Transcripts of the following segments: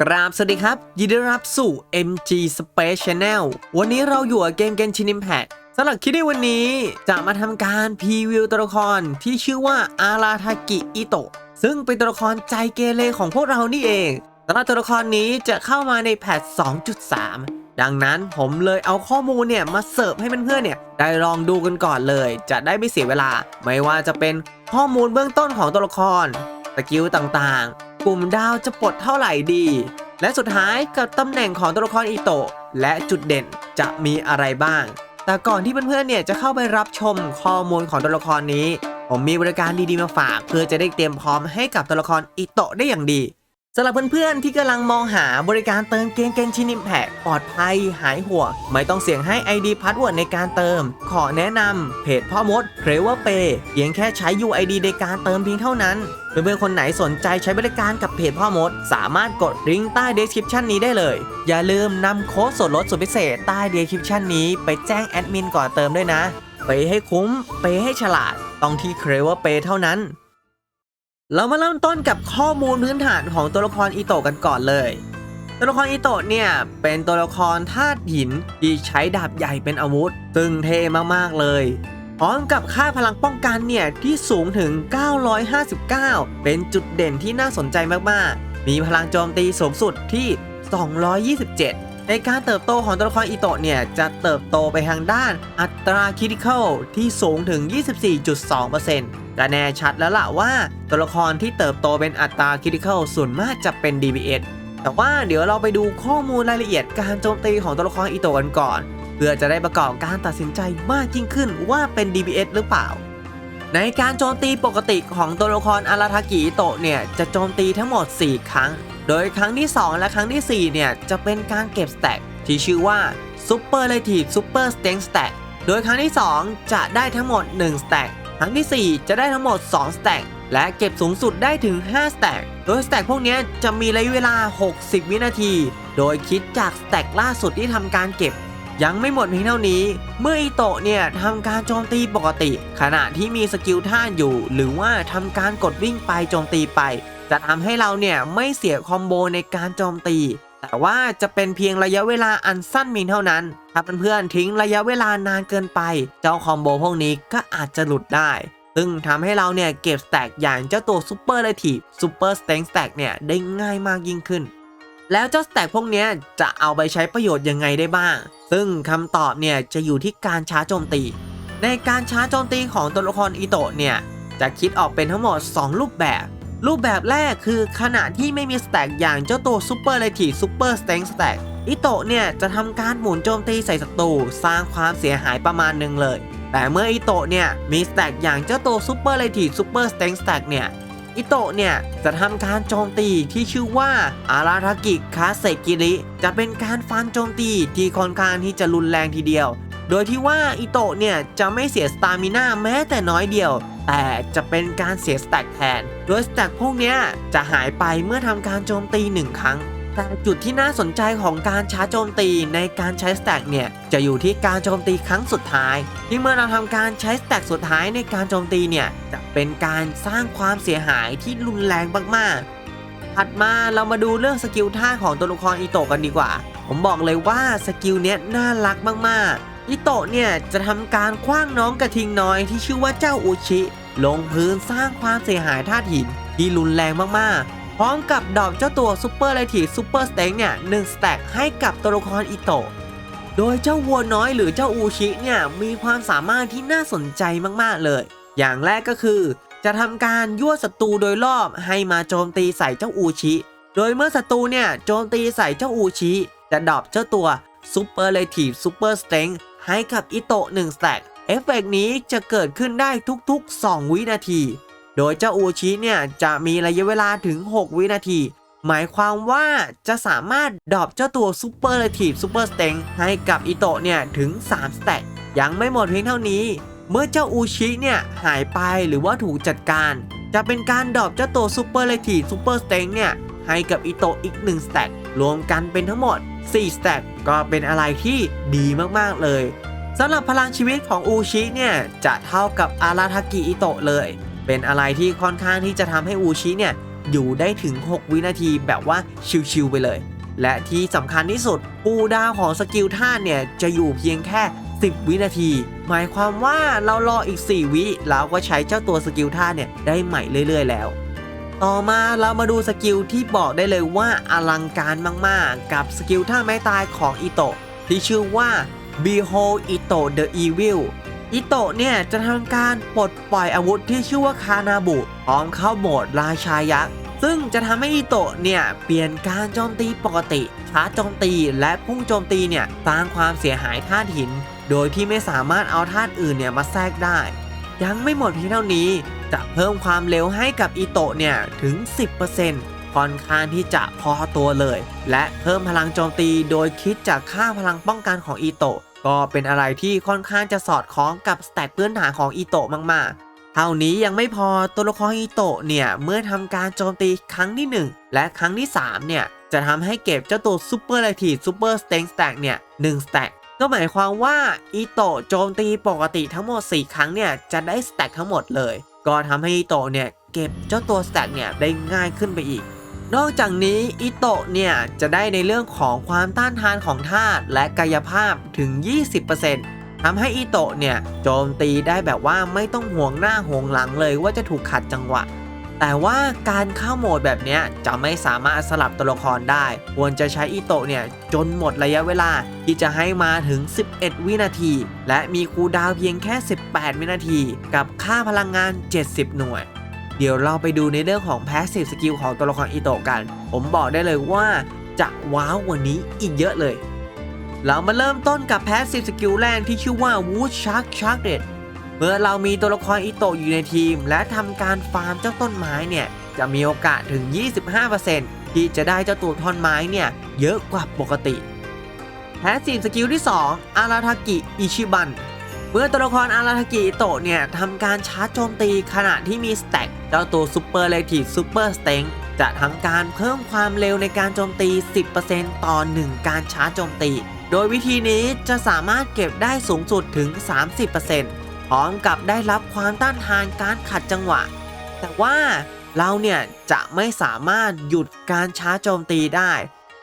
กราบสวัสดีครับ ยินดีต้อนรับสู่ MG Space Channel วันนี้เราอยู่กับเกมเกนชิน i มแพ t สำหรับคลิปในวันนี้จะมาทำการพรีวิวตัวละครที่ชื่อว่าอาราทากิอิโตะซึ่งเป็นตัวละครใจเกเรของพวกเรานี่เองสำหรับตัวละครนี้จะเข้ามาในแพท 2.3 ดังนั้นผมเลยเอาข้อมูลเนี่ยมาเสิร์ฟให้เพื่อนๆเนี่ยได้ลองดูกันก่อนเลย จะได้ไม่เสียเวลา ไม่ว่าจะเป็นข้อมูลเบื้องต้นของตัวละครสกิลต่างๆ ปุ่มดาวจะปลดเท่าไหร่ดี และสุดท้ายกับตำแหน่งของตัวละครอิโตะและจุดเด่นจะมีอะไรบ้าง แต่ก่อนที่เพื่อนๆเนี่ยจะเข้าไปรับชมข้อมูลของตัวละครนี้ ผมมีบริการดีๆมาฝาก เพื่อจะได้เตรียมพร้อมให้กับตัวละครอิโตะได้อย่างดี สำหรับเพื่อนๆ ที่กำลังมองหาบริการเติมเกมเกนชินิมแพกปลอดภัย หายห่วงไม่ต้องเสี่ยงให้ ID พาสเวิร์ดในการเติม ขอแนะนำเพจพ่อมดเครเวอร์เปเพียงแค่ใช้ UID ในการเติมเพียงเท่านั้น เพื่อนๆ คนไหนสนใจใช้บริการกับเพจพ่อมด สามารถกดลิงก์ใต้ description นี้ได้เลย อย่าลืมนำโค้ดส่วนลดสุดพิเศษใต้ description นี้ไปแจ้งแอดมินก่อนเติมด้วยนะไปให้คุ้มไปให้ฉลาดต้องที่เครเวอร์เปเท่านั้น เรามาเริ่มต้นกับข้อมูลพื้นฐานของตัวละครอิโตะกันก่อนเลย ตัวละครอิโตะเนี่ยเป็นตัวละครธาตุหินที่ใช้ดาบใหญ่เป็นอาวุธ ซึ่งเท่มากๆเลยพร้อมกับค่าพลังป้องกันเนี่ยที่สูงถึง 959 เป็นจุดเด่นที่น่าสนใจมากๆ มีพลังโจมตีสูงสุดที่ 227 ในการเติบโตของตัวละครอิโตะเนี่ย จะเติบโตไปทางด้านอัตราคิดิคอลที่สูงถึง 24.2%ก็แน่ชัดแล้วล่ะว่าตัวละครที่เติบโตเป็นอัตราคิดิคอลส่วนมากจะเป็น DPS แต่ว่าเดี๋ยวเราไปดูข้อมูลรายละเอียดการโจมตีของตัวละครอิโตะกันก่อน เพื่อจะได้ประกอบการตัดสินใจมากยิ่งขึ้นว่าเป็น DPS หรือเปล่า ในการโจมตีปกติของตัวละครอาราทากิโตะเนี่ยจะโจมตีทั้งหมด 4 ครั้ง โดยครั้งที่ 2 และครั้งที่ 4 เนี่ยจะเป็นการเก็บสแต็กที่ชื่อว่า Superlative Super Strength Stack โดยครั้งที่ 2 จะได้ทั้งหมด1สแต็กครั้งที่ 4 จะได้ทั้งหมด2สแต็กและเก็บสูงสุดได้ถึง5สแต็กโดยสแต็กพวกนี้จะมีระยะเวลา 60 วินาที โดยคิดจากสแต็กล่าสุดที่ทำการเก็บ ยังไม่หมดเพียงเท่านี้ เมื่ออิโตะเนี่ยทำการโจมตีปกติ ขณะที่มีสกิลท่าอยู่ หรือว่าทำการกดวิ่งไปโจมตีไป จะทำให้เราเนี่ยไม่เสียคอมโบในการโจมตี แต่ว่าจะเป็นเพียงระยะเวลาอันสั้นมียงเท่านั้น ถ้าเพื่อนๆทิ้งระยะเวลานานเกินไป เจ้าคอมโบพวกนี้ก็อาจจะหลุดได้ซึ่งทำให้เราเนี่ยเก็บสแต็กอย่างเจ้าตัวซูเปอร์เลทีฟซูเปอร์สเต็งสแต็กเนี่ยได้ง่ายมากยิ่งขึ้น แล้วเจ้าสแต็กพวกนี้จะเอาไปใช้ประโยชน์ยังไงได้บ้าง ซึ่งคำตอบเนี่ยจะอยู่ที่การช้าโจมตี ในการช้าโจมตีของตัวละครอิโตะเนี่ยจะคิดออกเป็นทั้งหมด 2 รูปแบบ รูปแบบแรกคือขณะที่ไม่มีสแต็กอย่างเจ้าตัวซูเปอร์เลทีซูเปอร์สเต็งสแต็กอิโตะเนี่ยจะทำการหมุนโจมตีใส่ศัตรูสร้างความเสียหายประมาณหนึ่งเลย แต่เมื่ออิโตะเนี่ยมีสแต็กอย่างเจ้าตัวซูเปอร์เลทีซูเปอร์สเต็งสแต็กเนี่ย อิโตะเนี่ย จะทำการโจมตีที่ชื่อว่าอาราทากิคาเซกิริ จะเป็นการฟันโจมตีที่ค่อนข้างที่จะรุนแรงทีเดียว โดยที่ว่าอิโตะเนี่ยจะไม่เสียสตามิน่าแม้แต่น้อยเดียว แต่จะเป็นการเสียสแต็กแทน โดยสแต็กพวกเนี้ยจะหายไปเมื่อทำการโจมตีหนึ่งครั้ง แต่จุดที่น่าสนใจของการชาร์จโจมตีในการใช้สแต็กเนี่ย จะอยู่ที่การโจมตีครั้งสุดท้ายที่เมื่อเราทำการใช้สแต็กสุดท้ายในการโจมตีเนี่ย จะเป็นการสร้างความเสียหายที่รุนแรงมากๆ ถัดมาเรามาดูเรื่องสกิลท่าของตัวละครอิโตกันดีกว่า ผมบอกเลยว่าสกิลเนี้ยน่ารักมากๆ อิโตะเนี่ยจะทำการคว้างน้องกระทิงน้อยที่ชื่อว่าเจ้าอุชิ ลงพื้นสร้างความเสียหายธาตุหินที่รุนแรงมากๆ พร้อมกับดอกเจ้าตัวซูเปอร์ไลทีซูเปอร์สเต็งเนี่ยหนึ่งสแต็กให้กับตัวละครอิโตะโดยเจ้าวัวน้อยหรือเจ้าอูชิเนี่ยมีความสามารถที่น่าสนใจมากๆเลย อย่างแรกก็คือ จะทำการยั่วศัตรูโดยรอบให้มาโจมตีใส่เจ้าอูชิ โดยเมื่อศัตรูเนี่ยโจมตีใส่เจ้าอูชิ จะดรอปเจ้าตัวซูเปอร์เลทีฟซูเปอร์สเต็งให้กับอิโตะ1สแต็กเอฟเฟกนี้จะเกิดขึ้นได้ทุกๆ 2 วินาที โดยเจ้าอูชิเนี่ยจะมีระยะเวลาถึง 6 วินาที หมายความว่าจะสามารถดรอปเจ้าตัวซูเปอร์เลทีฟซูเปอร์สเต็งให้กับอิโตะเนี่ยถึง3สแต็กยังไม่หมดเพียงเท่านี้ เมื่อเจ้าอูชิเนี่ยหายไปหรือว่าถูกจัดการ จะเป็นการดรอปเจ้าตัวซูเปอร์เลทีฟซูเปอร์สเต็งเนี่ยให้กับอิโตะอีก1สแต็กรวมกันเป็นทั้งหมด4สแต็กก็เป็นอะไรที่ดีมากๆเลยสำหรับพลังชีวิตของอูชิเนี่ยจะเท่ากับอาราทากิอิโตะเลย เป็นอะไรที่ค่อนข้างที่จะทำให้อูชิเนี่ย อยู่ได้ถึง 6 วินาทีแบบว่าชิวๆไปเลย และที่สำคัญที่สุดปูดาวของสกิลท่าเนี่ย จะอยู่เพียงแค่ 10 วินาที หมายความว่าเรารออีก 4 วิเราก็ใช้เจ้าตัวสกิลท่าเนี่ย ได้ใหม่เรื่อย ๆ แล้ว ต่อมาเรามาดูสกิลที่บอกได้เลยว่าอลังการมากๆ กับสกิลท่าไม้ตายของอิโตะที่ชื่อว่า Behold Ito the Evil อิโตะเนี่ยจะทำการปลดปล่อยอาวุธที่ชื่อว่าคานาบุพร้อมเข้าโหมดราชายักษ์ ซึ่งจะทำให้อิโตะเนี่ยเปลี่ยนการโจมตีปกติชาร์จโจมตีและพุ่งโจมตีเนี่ยสร้างความเสียหายธาตุหิน โดยที่ไม่สามารถเอาธาตุอื่นเนี่ยมาแทรกได้ ยังไม่หมดเพียงเท่านี้ จะเพิ่มความเร็วให้กับอิโตะเนี่ยถึง 10%ค่อนข้างที่จะพอตัวเลย และเพิ่มพลังโจมตีโดยคิดจากค่าพลังป้องกันของอิโตะ ก็เป็นอะไรที่ค่อนข้างจะสอดคล้องกับสแตทพื้นฐานของอิโตะมากๆ เท่านี้ยังไม่พอตัวละครอิโตะเนี่ย เมื่อทำการโจมตีครั้งที่ 1 และครั้งที่ 3 เนี่ย จะทำให้เก็บเจ้าตัวซูเปอร์ไลทีซูเปอร์สเต็งสแต็กเนี่ย1สแต็กก็หมายความว่าอิโตะโจมตีปกติทั้งหมด 4 ครั้งเนี่ย จะได้สแต็กทั้งหมดเลย ก็ทำให้อิโตะเนี่ยเก็บเจ้าตัวสแต็กเนี่ยได้ง่ายขึ้นไปอีก นอกจากนี้อิโตะเนี่ย จะได้ในเรื่องของความต้านทานของธาตุและกายภาพถึง 20%ทำให้อิโตะเนี่ย โจมตีได้แบบว่าไม่ต้องห่วงหน้าห่วงหลังเลยว่าจะถูกขัดจังหวะ แต่ว่าการเข้าโหมดแบบนี้จะไม่สามารถสลับตัวละครได้ ควรจะใช้อิโตะเนี่ย จนหมดระยะเวลาที่จะให้มาถึง 11 วินาที และมีคูดาวเพียงแค่ 18 วินาที กับค่าพลังงาน 70 หน่วย เดี๋ยวเราไปดูในเรื่องของ Passive Skill ของตัวละครอิโตะกัน ผมบอกได้เลยว่าจะว้าวกว่านี้อีกเยอะเลย เรามาเริ่มต้นกับ Passive Skill แรกที่ชื่อว่า Wood Shark Shark d e d เมื่อเรามีตัวละครอิโตะอยู่ในทีม และทำการฟาร์มเจ้าต้นไม้เนี่ย จะมีโอกาสถึง 25%ที่จะได้เจ้าตัวท่อนไม้เนี่ย เยอะกว่าปกติแพสซีฟสกิลที่ 2 อาราทากิอิชิบัน เมื่อตัวละครอาราทากิอิโตะเนี่ยทำการชาร์จโจมตีขณะที่มีสแต็กเจ้าตัวซูเปอร์เลทีฟซูเปอร์สเต็งจะทำการเพิ่มความเร็วในการโจมตี 10%ต่อ 1 การชาร์จโจมตี โดยวิธีนี้จะสามารถเก็บได้สูงสุดถึง 30%พร้อมกับได้รับความต้านทานการขัดจังหวะ แต่ว่าเราเนี่ยจะไม่สามารถหยุดการชาร์จโจมตีได้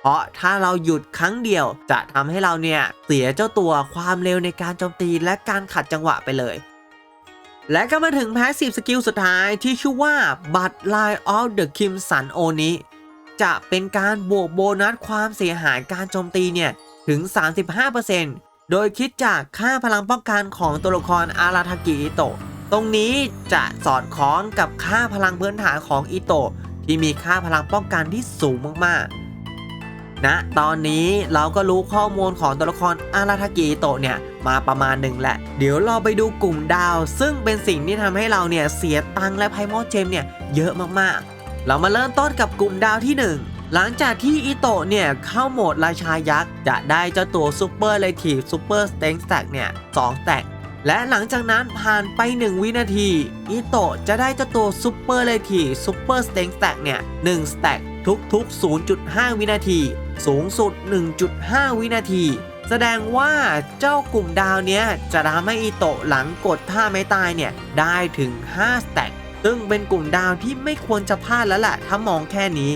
เพราะถ้าเราหยุดครั้งเดียว จะทำให้เราเนี่ยเสียเจ้าตัวความเร็วในการโจมตีและการขัดจังหวะไปเลย และก็มาถึงแพสซีฟสกิลสุดท้ายที่ชื่อว่าบัต Line of the Crimson Oni จะเป็นการบวกโบนัสความเสียหายการโจมตีเนี่ยถึง 35%โดยคิดจากค่าพลังป้องกันของตัวละครอาราทากิอิโตะ ตรงนี้จะสอดคล้องกับค่าพลังพื้นฐานของอิโตะที่มีค่าพลังป้องกันที่สูงมากๆ ณตอนนี้เราก็รู้ข้อมูลของตัวละครอาราทากิอิโตะเนี่ยมาประมาณหนึ่งแหละ เดี๋ยวเราไปดูกลุ่มดาว ซึ่งเป็นสิ่งที่ทำให้เราเนี่ยเสียตังค์และไพมอเจมเนี่ยเยอะมากๆ เรามาเริ่มต้นกับกลุ่มดาวที่ 1หลังจากที่อิโตะเนี่ยเข้าโหมดราชายักษ์จะได้เจ้าตัวซูเปอร์เลทีฟซูเปอร์สเต็งแตกเนี่ยสองแตกและหลังจากนั้นผ่านไป 1 วินาทีอิโตะจะได้เจ้าตัวซูเปอร์เลทีฟซูเปอร์สเต็งแตกเนี่ย1สแตกทุกๆ 0.5 วินาที สูงสุด 1.5 วินาที แสดงว่าเจ้ากลุ่มดาวเนี้ยจะทำให้อิโตะหลังกดท่าไม่ตายเนี่ยได้ถึง 5 สแต็กซึ่งเป็นกลุ่มดาวที่ไม่ควรจะพลาดแล้วแหละถ้ามองแค่นี้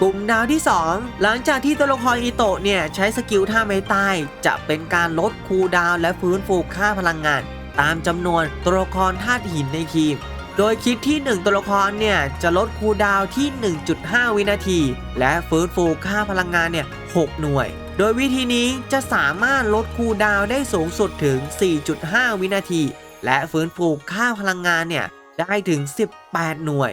กลุ่มดาวที่ 2 หลังจากที่ตัวละครอิโตะเนี่ยใช้สกิลท่าไม้ใต้จะเป็นการลดคูดาวและฟื้นฟูค่าพลังงาน ตามจำนวนตัวละครธาตุหินในทีม โดยคิดที่ 1 ตัวละครเนี่ยจะลดคูดาวน์ที่ 1.5 วินาที และฟื้นฟูค่าพลังงานเนี่ย 6 หน่วย โดยวิธีนี้จะสามารถลดคูดาวได้สูงสุดถึง 4.5 วินาที และฟื้นฟูค่าพลังงานเนี่ยได้ถึง 18 หน่วย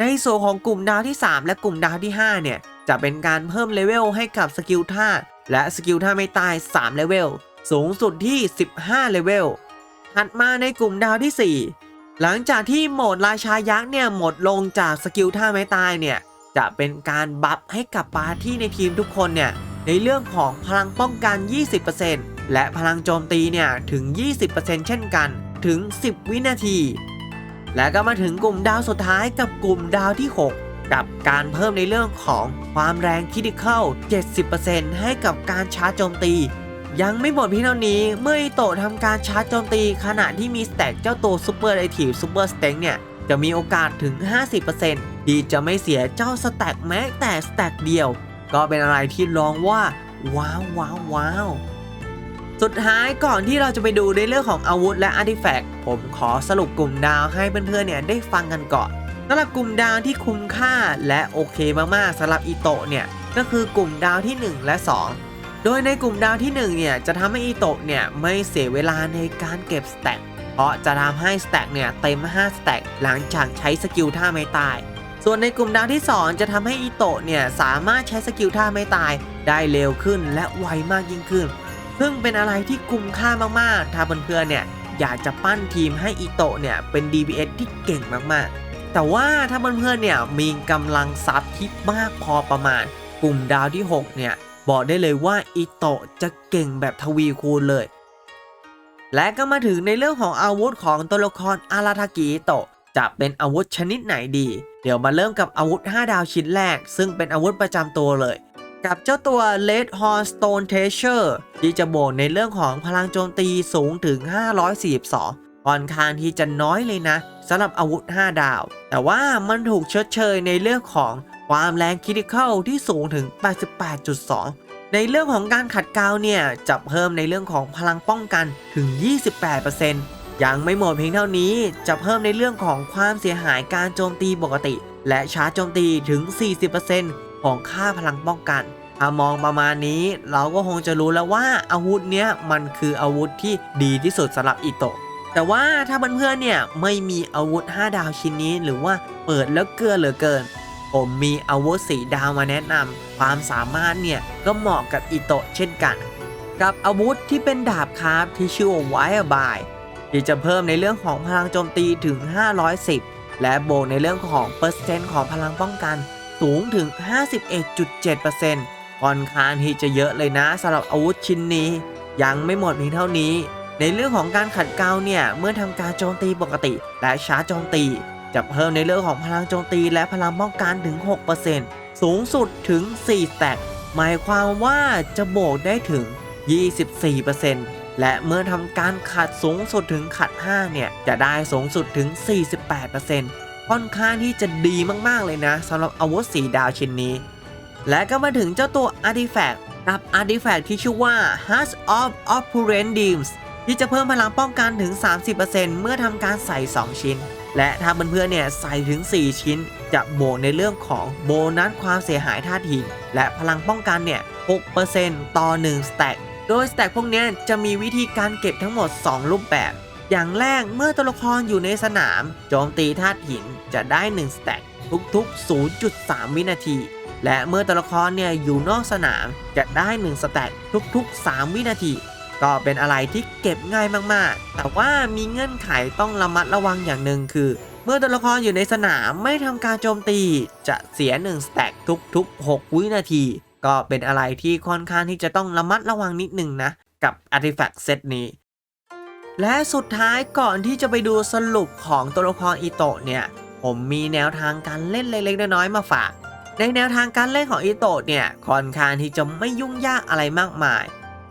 ในส่วนของกลุ่มดาวที่ 3 และกลุ่มดาวที่ 5 เนี่ยจะเป็นการเพิ่มเลเวลให้กับสกิลท่าและสกิลท่าไม่ตาย 3 เลเวล สูงสุดที่ 15 เลเวล ถัดมาในกลุ่มดาวที่ 4 หลังจากที่โหมดราชายักษ์เนี่ยหมดลงจากสกิลท่าไม่ตายเนี่ยจะเป็นการบัฟให้กับปาร์ตี้ในทีมทุกคนเนี่ยในเรื่องของพลังป้องกัน 20%และพลังโจมตีเนี่ยถึง 20%เช่นกันถึง 10 วินาที และก็มาถึงกลุ่มดาวสุดท้ายกับกลุ่มดาวที่ 6 กับการเพิ่มในเรื่องของความแรงคิดเข้า 70%ให้กับการชาร์จโจมตี ยังไม่หมดเพียงเท่านี้เมื่ออิโตะทำการชาร์จโจมตีขณะที่มีสแต็กเจ้าตัวซูเปอร์ไอทีฟซูเปอร์สเต็งเนี่ย จะมีโอกาสถึง 50%ทที่จะไม่เสียเจ้าสแต็กแม้แต่สแต็กเดียว ก็เป็นอะไรที่ร้องว่า ว้าวว้าวว้าวสุดท้ายก่อนที่เราจะไปดูในเรื่องของอาวุธและอาร์ติแฟกต์ผมขอสรุปกลุ่มดาวให้เพื่อนๆเนี่ยได้ฟังกันก่อนสำหรับกลุ่มดาวที่คุ้มค่าและโอเคมากๆสำหรับอีโตะเนี่ยก็คือกลุ่มดาวที่ 1 และ 2 โดยในกลุ่มดาวที่1เนี่ยจะทำให้อีโตะเนี่ยไม่เสียเวลาในการเก็บสแต็กเพราะจะทำให้สแต็กเนี่ยเต็ม 5 สแต็กหลังจากใช้สกิลท่าไม่ตาย ส่วนในกลุ่มดาวที่ 2 จะทำให้อีโตะเนี่ยสามารถใช้สกิลท่าไม่ตาย ได้เร็วขึ้นและไวมากยิ่งขึ้น ซึ่งเป็นอะไรที่คุ้มค่ามากๆ ถ้าเพื่อนๆเนี่ยอยากจะปั้นทีมให้อีโตะเนี่ยเป็น DPS ที่เก่งมากๆ แต่ว่าถ้าเพื่อนๆเนี่ยมีกำลังทรัพย์ที่มากพอประมาณ กลุ่มดาวที่ 6 เนี่ย บอกได้เลยว่าอีโตะจะเก่งแบบทวีคูณเลย และก็มาถึงในเรื่องของอาวุธของตัวละครอาราทากิอิโตะจะเป็นอาวุธชนิดไหนดี เดี๋ยวมาเริ่มกับอาวุธ 5 ดาวชิ้นแรก ซึ่งเป็นอาวุธประจำตัวเลย กับเจ้าตัว Red Horn Stone Treasure ที่จะโบกในเรื่องของพลังโจมตีสูงถึง 542ค่อนข้างที่จะน้อยเลยนะสำหรับอาวุธ 5 ดาว แต่ว่ามันถูกชดเชยในเรื่องของ ความแรงคริติคอลที่สูงถึง 88.2 ในเรื่องของการขัดเกลาเนี่ยจะเพิ่มในเรื่องของพลังป้องกันถึง 28%ยังไม่หมดเพียงเท่านี้จะเพิ่มในเรื่องของความเสียหายการโจมตีปกติ และชาร์จโจมตีถึง 40%ของค่าพลังป้องกันถ้ามองประมาณนี้เราก็คงจะรู้แล้วว่าอาวุธเนี้ยมันคืออาวุธที่ดีที่สุดสำหรับอิโตะแต่ว่าถ้าเพื่อนๆเนี่ยไม่มีอาวุธ 5 ดาวชิ้นนี้หรือว่าเปิดแล้วเกลือเหลือเกิน ผมมีอาวุธสีดาวมาแนะนำความสามารถเนี่ย ก็เหมาะกับอิโตะเช่นกัน กับอาวุธที่เป็นดาบคราฟที่ชื่อว่าไวบายที่จะเพิ่มในเรื่องของพลังโจมตีถึง 510 และโบกในเรื่องของเปอร์เซ็นต์ของพลังป้องกันสูงถึง 51.7%ค่อนข้างที่จะเยอะเลยนะสำหรับอาวุธชิ้นนี้ ยังไม่หมดเพียงเท่านี้ ในเรื่องของการขัดเกลาเนี่ย เมื่อทำการโจมตีปกติและชาร์จโจมตี จะเพิ่มในเรื่องของพลังโจมตีและพลังป้องกันถึง 6%สูงสุดถึง 4 แตกหมายความว่าจะโบกได้ถึง 24%และเมื่อทำการขัดสูงสุดถึงขัด 5 เนี่ย จะได้สูงสุดถึง 48%ค่อนข้างที่จะดีมากๆเลยนะสำหรับอาวุธสีดาวชิ้นนี้ และก็มาถึงเจ้าตัว Artifact กับ Artifact ที่ชื่อว่า Hush of Opulent Dreams ที่จะเพิ่มพลังป้องกันถึง 30%เมื่อทำการใส่ 2 ชิ้น และถ้าเพื่อนๆเนี่ยใส่ถึง 4 ชิ้น จะโบวกในเรื่องของโบนัสความเสียหายท่าที และพลังป้องกันเนี่ย 6%ต่อ 1 สแต็ก โดยสแต็กพวกนี้จะมีวิธีการเก็บทั้งหมด 2 รูปแบบ อย่างแรกเมื่อตัวละครอยู่ในสนาม โจมตีธาตุหินจะได้ 1 สแต็กทุกๆ 0.3 วินาที และเมื่อตัวละครเนี่ยอยู่นอกสนามจะได้ 1 สแต็กทุกๆ 3 วินาที ก็เป็นอะไรที่เก็บง่ายมากๆ แต่ว่ามีเงื่อนไขต้องระมัดระวังอย่างหนึ่งคือ เมื่อตัวละครอยู่ในสนามไม่ทำการโจมตี จะเสีย1สแต็กทุกๆ 6 วินาที ก็เป็นอะไรที่ค่อนข้างที่จะต้องระมัดระวังนิดนึงนะ กับ Artifact เซตนี้ และสุดท้ายก่อนที่จะไปดูสรุปของตัวละครอิโตะเนี่ย ผมมีแนวทางการเล่นเล็กๆน้อยๆมาฝาก ในแนวทางการเล่นของอิโตะเนี่ยค่อนข้างที่จะไม่ยุ่งยากอะไรมากมาย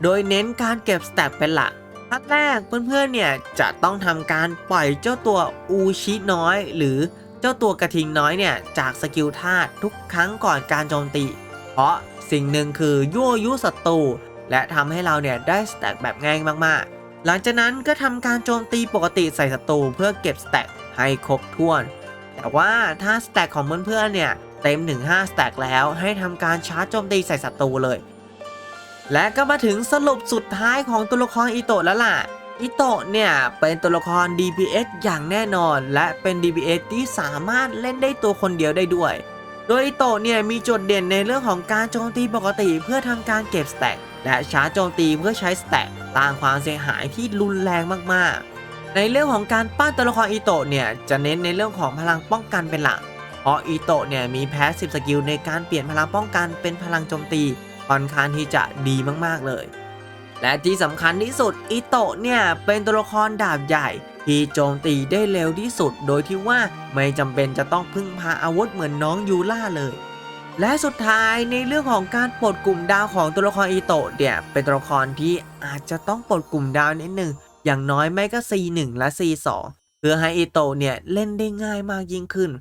โดยเน้นการเก็บสแต็กเป็นหลักขั้นแรกเพื่อนๆเนี่ยจะต้องทำการปล่อยเจ้าตัวอูชิน้อย หรือเจ้าตัวกระทิงน้อยเนี่ยจากสกิลธาตุทุกครั้งก่อนการโจมตี เพราะสิ่งหนึ่งคือยั่วยุศัตรูและทำให้เราเนี่ยได้สแต็กแบบง่ายมากๆ หลังจากนั้นก็ทำการโจมตีปกติใส่ศัตรูเพื่อเก็บสแต็กให้ครบถ้วน แต่ว่าถ้าสแต็กของเพื่อนๆเนี่ยเต็มถึง5สแต็กแล้วให้ทำการชาร์จโจมตีใส่ศัตรูเลย และก็มาถึงสรุปสุดท้ายของตัวละครอิโตะแล้วล่ะ อิโตะเนี่ย เป็นตัวละคร DPS อย่างแน่นอน และเป็น DPS ที่สามารถเล่นได้ตัวคนเดียวได้ด้วย โดยอิโตะเนี่ยมีจุดเด่นในเรื่องของการโจมตีปกติเพื่อทำการเก็บสแต็กและชาร์จโจมตีเพื่อใช้สแต็กต่างความเสียหายที่รุนแรงมากๆ ในเรื่องของการปั้นตัวละครอิโตะเนี่ยจะเน้นในเรื่องของพลังป้องกันเป็นหลัก เพราะอิโตะเนี่ยมีแพสซีฟสกิลในการเปลี่ยนพลังป้องกันเป็นพลังโจมตี ค่อนข้างที่จะดีมากๆเลย และที่สำคัญที่สุดอิโตะเนี่ยเป็นตัวละครดาบใหญ่ ที่โจมตีได้เร็วที่สุด โดยที่ว่าไม่จำเป็นจะต้องพึ่งพาอาวุธเหมือนน้องยูล่าเลยและสุดท้ายในเรื่องของการปลดกลุ่มดาวของตัวละครอิโตะเนี่ยเป็นตัวละครที่อาจจะต้องปลดกลุ่มดาวนิดหนึ่งอย่างน้อยไม่ก็ C1 และ C2 เพื่อให้อิโตะเนี่ยเล่นได้ง่ายมากยิ่งขึ้น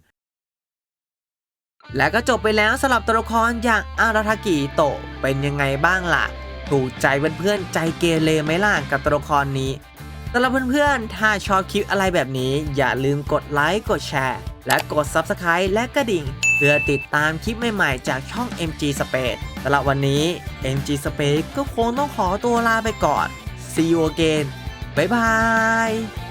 และก็จบไปแล้วสำหรับตัวละครอย่างอาราทากิโตะเป็นยังไงบ้างล่ะ ถูกใจเพื่อนๆใจเกเรไหมล่ะกับตัวละครนี้สำหรับเพื่อนๆ ถ้าชอบคลิปอะไรแบบนี้ อย่าลืมกดไลค์กดแชร์ และกด Subscribe และกระดิ่ง เพื่อติดตามคลิปใหม่ๆ จากช่อง MG Space สำหรับวันนี้ MG Space ก็คงต้องขอตัวลาไปก่อน See you again บ๊ายบาย